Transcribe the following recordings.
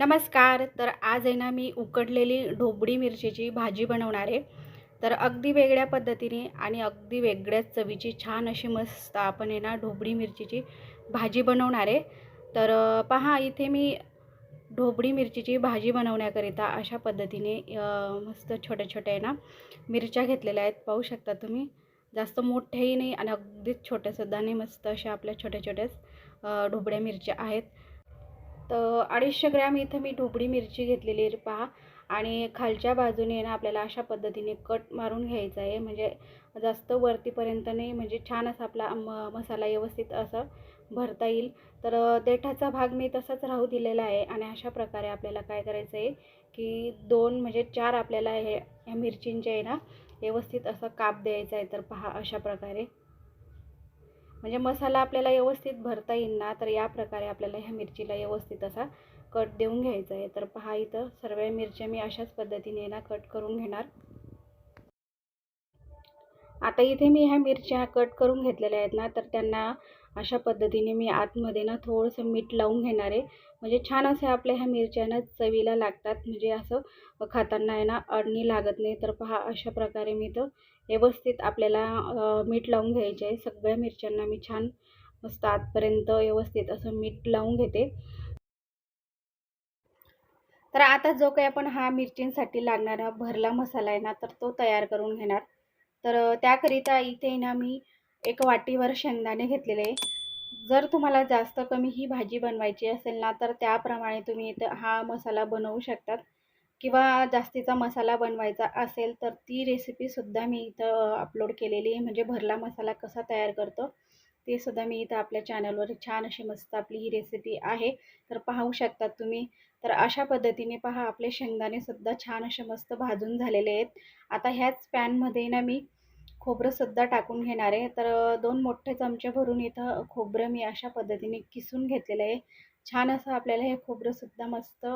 नमस्कार तर आज आहे ना मी उकडलेली ढोबळी मिरचीची भाजी बनवणार आहे. तर अगदी वेगळ्या पद्धतीने आणि अगदी वेगळ्याच चवीची छान अशी मस्त आपण आहे ना ढोबळी मिरचीची भाजी बनवणार आहे. तर अ, पहा इथे मी ढोबळी मिरचीची भाजी बनवण्याकरिता अशा पद्धतीने अ, मस्त छोट्या छोट्या आहे ना मिरच्या घेतलेल्या आहेत. पाहू शकता तुम्ही जास्त मोठ्याही नाही आणि अगदीच छोट्यासुद्धा नाही मस्त अशा आपल्या छोट्या छोट्याच अ, ढोबळ्या मिरच्या आहेत. तर अडीचशे ग्रॅम इथं मी ढोबळी मिरची घेतलेली आहे पहा. आणि खालच्या बाजूने ना आपल्याला अशा पद्धतीने कट मारून घ्यायचा आहे. म्हणजे जास्त वरतीपर्यंत नाही म्हणजे छान असा आपला म मसाला व्यवस्थित असं भरता येईल. तर देठाचा भाग मी तसाच राहू दिलेला आहे. आणि अशा प्रकारे आपल्याला काय करायचं आहे की दोन म्हणजे चार आपल्याला हे ह्या मिरचींचे आहे ना व्यवस्थित असं काप द्यायचा आहे. तर पहा अशा प्रकारे. म्हणजे मसाला आपल्याला व्यवस्थित भरता येईल ना तर या प्रकारे आपल्याला ह्या मिरचीला व्यवस्थित असा कट देऊन घ्यायचा आहे. तर पहा इथं सर्व मिरच्या मी अशाच पद्धतीने ना कट करून घेणार. आता इथे मी ह्या मिरच्या कट करून घेतलेल्या आहेत ना तर त्यांना अशा पद्धतीने मी आतमध्ये ना थोडंसं मीठ लावून घेणार आहे. म्हणजे छान असे आपल्या ह्या मिरच्या ना चवीला लागतात. म्हणजे असं खाताना आहे ना अडणी लागत नाही. तर पहा अशा प्रकारे मी तर व्यवस्थित आपल्याला मीठ लावून घ्यायचे आहे. सगळ्या मिरच्यांना मी छान मस्त आतपर्यंत व्यवस्थित असं मीठ लावून घेते. तर आता जो काही आपण हा मिरचींसाठी लागणारा भरला मसाला आहे ना तर तो तयार करून घेणार. तर त्याकरिता इथे ना मी एक वाटीवर शेंगदाणे घेतलेले जर तुम्हाला जास्त कमी ही भाजी बनवायची असेल ना तर त्याप्रमाणे तुम्ही इथं हा मसाला बनवू शकतात. किंवा जास्तीचा मसाला बनवायचा असेल तर ती रेसिपीसुद्धा मी इथं अपलोड केलेली आहे. म्हणजे भरला मसाला कसा तयार करतो ते सुद्धा मी इथं आपल्या चॅनलवर छान अशी मस्त आपली ही रेसिपी आहे. तर पाहू शकतात तुम्ही. तर अशा पद्धतीने पहा आपले शेंगदाणेसुद्धा छान असे मस्त भाजून झालेले आहेत. आता ह्याच पॅनमध्ये ना मी खोबरंसुद्धा टाकून घेणार आहे. तर दोन मोठे चमचे भरून इथं खोबरं मी अशा पद्धतीने किसून घेतलेलं आहे. छान असं आपल्याला हे खोबरंसुद्धा मस्त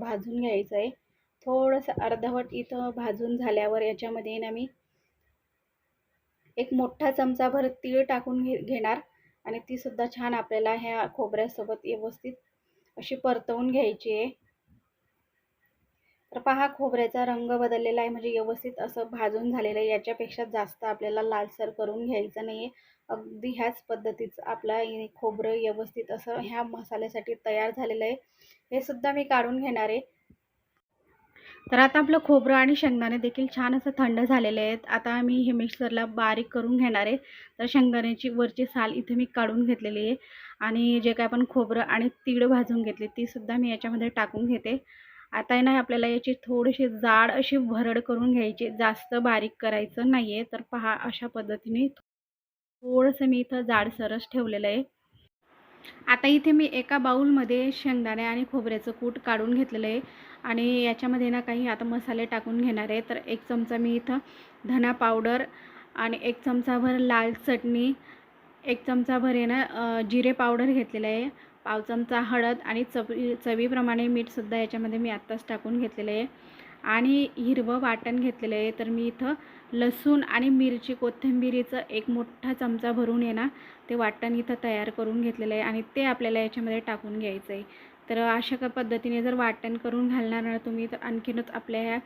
भाजून घ्यायचं आहे. थोडंसं अर्धवट इथं भाजून झाल्यावर याच्यामध्ये ना मी एक मोठा चमचाभर तीळ टाकून घे घेणार. आणि तीसुद्धा छान आपल्याला ह्या खोबऱ्यासोबत व्यवस्थित अशी परतवून घ्यायची आहे. तर पहा खोबऱ्याचा रंग बदललेला आहे. म्हणजे व्यवस्थित असं भाजून झालेलं आहे. याच्यापेक्षा जास्त आपल्याला लालसर करून घ्यायचं नाही आहे अगदी ह्याच पद्धतीचं आपला खोबरं व्यवस्थित असं ह्या मसाल्यासाठी तयार झालेलं आहे. हे सुद्धा मी काढून घेणार आहे. तर आता आपलं खोबरं आणि शेंगदाणे देखील छान असं थंड झालेले आहेत. आता मी हे मिक्सरला बारीक करून घेणार आहे. तर शेंगदाण्याची वरची साल इथे मी काढून घेतलेली आहे. आणि जे काय आपण खोबरं आणि तीळ भाजून घेतली तीसुद्धा मी याच्यामध्ये टाकून घेते. आता आहे ना आपल्याला याची थोडीशी जाड अशी भरड करून घ्यायची जास्त बारीक करायचं नाही आहे तर पहा अशा पद्धतीने थोडंसं मी इथं जाडसरच ठेवलेलं आहे. आता इथे मी एका बाऊलमध्ये शेंगदाणे आणि खोबऱ्याचं कूट काढून घेतलेलं आहे. आणि याच्यामध्ये ना काही आता मसाले टाकून घेणार आहे. तर एक चमचा मी इथं धना पावडर आणि एक चमचाभर लाल चटणी एक चमचाभर आहे ना जिरे पावडर घेतलेलं आहे. पाव चमचा हळद आणि चवी चवीप्रमाणे मीठसुद्धा याच्यामध्ये मी आत्ताच टाकून घेतलेलं आहे. आणि हिरवं वाटण घेतलेलं आहे. तर मी इथं लसूण आणि मिरची कोथिंबिरीचं एक मोठा चमचा भरून आहे ना ते वाटण इथं तयार करून घेतलेलं आहे आणि ते आपल्याला याच्यामध्ये टाकून घ्यायचं आहे. तर अशा क पद्धतीने जर वाटण करून घालणार ना तुम्ही तर आणखीनच आपल्या ह्या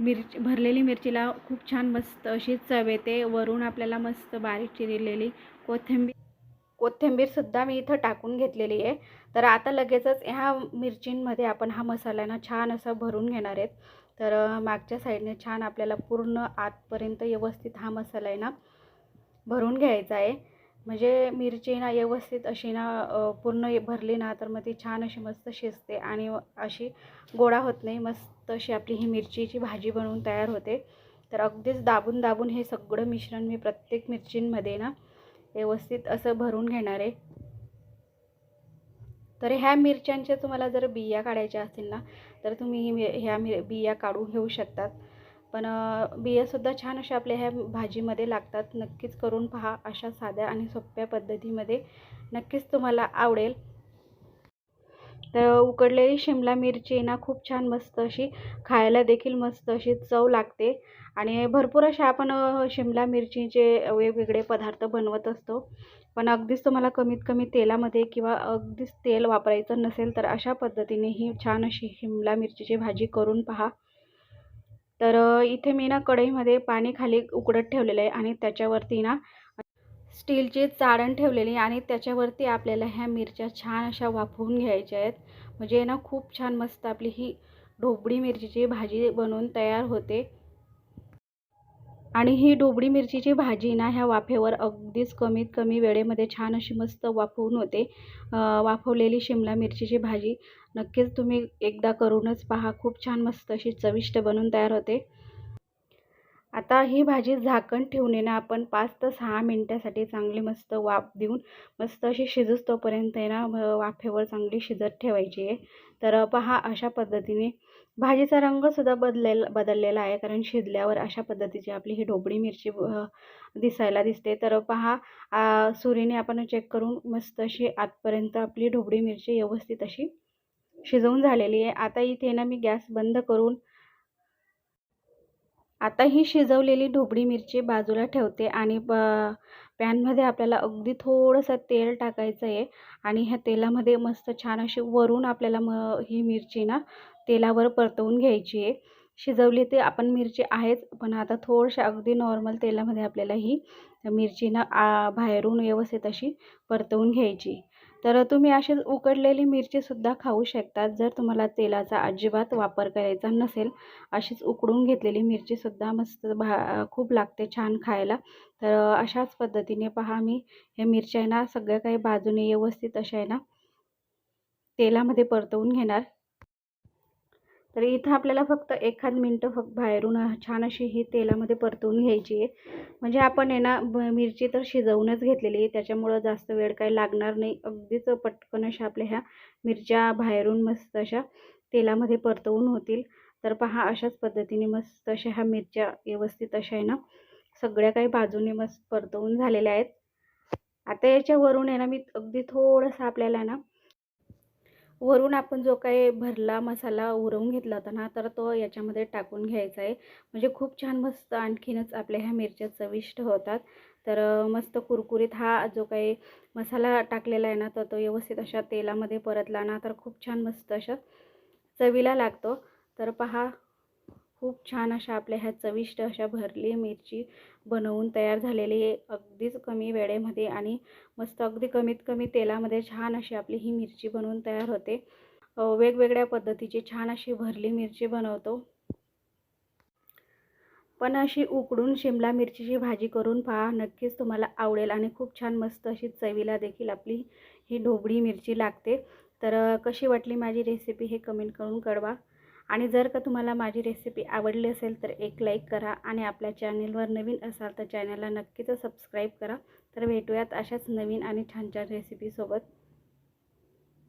मिरची भरलेली मिरचीला खूप छान मस्त अशी चव येते. वरून आपल्याला मस्त बारीक चिरलेली कोथिंबीर कोथिंबीरसुद्धा मी इथं टाकून घेतलेली आहे. तर आता लगेचच ह्या मिरचींमध्ये आपण हा मसाला ना छान असा भरून घेणार आहेत. तर मागच्या साईडने छान आपल्याला पूर्ण आतपर्यंत व्यवस्थित हा मसाला आहे ना भरून घ्यायचा आहे. म्हणजे मिरची ना व्यवस्थित अशी ना पूर्ण भरली ना तर मग ती छान अशी मस्त शिजते आणि अशी गोळा होत नाही. मस्त अशी आपली ही मिरचीची भाजी बनवून तयार होते. तर अगदीच दाबून दाबून हे सगळं मिश्रण मी प्रत्येक मिरचींमध्ये ना व्यवस्थित असं भरून घेणार आहे. तर ह्या मिरच्यांच्या तुम्हाला जर बिया काढायच्या असतील ना तर तुम्ही ह्या मिर बिया काढून घेऊ शकतात. पण बियासुद्धा छान अशा आपल्या ह्या भाजीमध्ये लागतात. नक्कीच करून पहा अशा साध्या आणि सोप्या पद्धतीमध्ये. नक्कीच तुम्हाला आवडेल. तर उकडलेली शिमला मिरची ना खूप छान मस्त अशी खायला देखील मस्त अशी चव लागते. आणि भरपूर अशा आपण शिमला मिरचीचे वेगवेगळे पदार्थ बनवत असतो. पण अगदीच तुम्हाला कमीत कमी तेलामध्ये किंवा अगदीच तेल वापरायचं नसेल तर अशा पद्धतीने ही छान अशी शिमला मिरचीची भाजी करून पहा. तर इथे मी ना कढईमध्ये पाणी खाली उकडत ठेवलेलं आहे आणि त्याच्यावरती ना स्टीलची चाळण ठेवलेली आणि त्याच्यावरती आपल्याला ह्या मिरच्या छान अशा वाफवून घ्यायच्या आहेत. म्हणजे ना खूप छान मस्त आपली ही ढोबळी मिरचीची भाजी बनवून तयार होते. आणि ही ढोबळी मिरचीची भाजी ना ह्या वाफेवर अगदीच कमीत कमी वेळेमध्ये छान अशी मस्त वाफवून होते. वाफवलेली शिमला मिरचीची भाजी नक्कीच तुम्ही एकदा करूनच पहा. खूप छान मस्त अशी चविष्ट बनून तयार होते. आता ही भाजी झाकण ठेवून ना आपण पाच ते सहा मिनटासाठी चांगली मस्त वाफ देऊन मस्त अशी शिजूस तोपर्यंत आहे ना वाफेवर चांगली शिजत ठेवायची आहे. तर पहा अशा पद्धतीने भाजीचा रंगसुद्धा बदलेला बदललेला आहे. कारण शिजल्यावर अशा पद्धतीची आपली ही ढोबळी मिरची दिसायला दिसते. तर पहा सुरीने आपण चेक करून मस्त अशी आतपर्यंत आपली ढोबळी मिरची व्यवस्थित अशी शिजवून झालेली आहे. आता इथे ना मी गॅस बंद करून आता ही शिजवलेली ढोबळी मिरची बाजूला ठेवते आणि ब पॅनमध्ये आपल्याला अगदी थोडंसं तेल टाकायचं आहे. आणि ह्या तेलामध्ये मस्त छान अशी वरून आपल्याला म ही मिरची ना तेलावर परतवून घ्यायची आहे. शिजवली ते आपण मिरची आहेच पण आता थोडशा अगदी नॉर्मल तेलामध्ये आपल्याला ही मिरची ना बाहेरून व्यवस्थित अशी परतवून घ्यायची. तर तुम्ही अशीच उकडलेली मिरचीसुद्धा खाऊ शकतात जर तुम्हाला तेलाचा अजिबात वापर करायचा नसेल अशीच उकडून घेतलेली मिरचीसुद्धा मस्त भा खूप लागते छान खायला. तर अशाच पद्धतीने पहा मी ह्या मिरच्या आहे ना सगळ्या काही बाजूने व्यवस्थित अशा आहे ना तेलामध्ये परतवून घेणार. तर इथं आपल्याला फक्त एखाद मिनटं फक्त बाहेरून छान अशी ही तेलामध्ये परतवून घ्यायची आहे. म्हणजे आपण आहे ना मिरची तर शिजवूनच घेतलेली आहे. त्याच्यामुळं जास्त वेळ काही लागणार नाही. अगदीच पटकन अशा आपल्या ह्या मिरच्या बाहेरून मस्त अशा तेलामध्ये परतवून होतील. तर पहा अशाच पद्धतीने मस्त अशा ह्या मिरच्या व्यवस्थित अशा आहे ना सगळ्या काही बाजूने मस्त परतवून झालेल्या आहेत. आता याच्यावरून आहे ना मी अगदी थोडंसं आपल्याला ना वरून आपण जो काही भरला मसाला उरवून घेतला होता ना तर तो याच्यामध्ये टाकून घ्यायचा आहे. म्हणजे खूप छान मस्त आणखीनच आपल्या ह्या मिरच्या चविष्ट होतात. तर मस्त कुरकुरीत हा जो काही मसाला टाकलेला आहे ना तर तो व्यवस्थित अशा तेलामध्ये परतला ना तर खूप छान मस्त अशा चवीला लागतो. तर पहा खूप छान अशा आपल्या ह्या चविष्ट अशा भरली मिरची बनवून तयार झालेली आहे. अगदीच कमी वेळेमध्ये आणि मस्त अगदी कमीत कमी तेलामध्ये छान अशी आपली ही मिरची बनवून तयार होते. वेगवेगळ्या पद्धतीची छान अशी भरली मिरची बनवतो. पण अशी उकडून शिमला मिरचीची भाजी करून पहा नक्कीच तुम्हाला आवडेल आणि खूप छान मस्त अशी चवीला देखील आपली ही ढोबळी मिरची लागते. तर कशी वाटली माझी रेसिपी हे कमेंट करून कळवा. आणि जर का तुम्हाला माझी रेसिपी आवडली असेल तर एक लाईक करा आणि आपल्या चॅनेलवर नवीन असाल तर चॅनलला नक्कीच सबस्क्राईब करा. तर भेटूयात अशाच नवीन आणि छान छान रेसिपीसोबत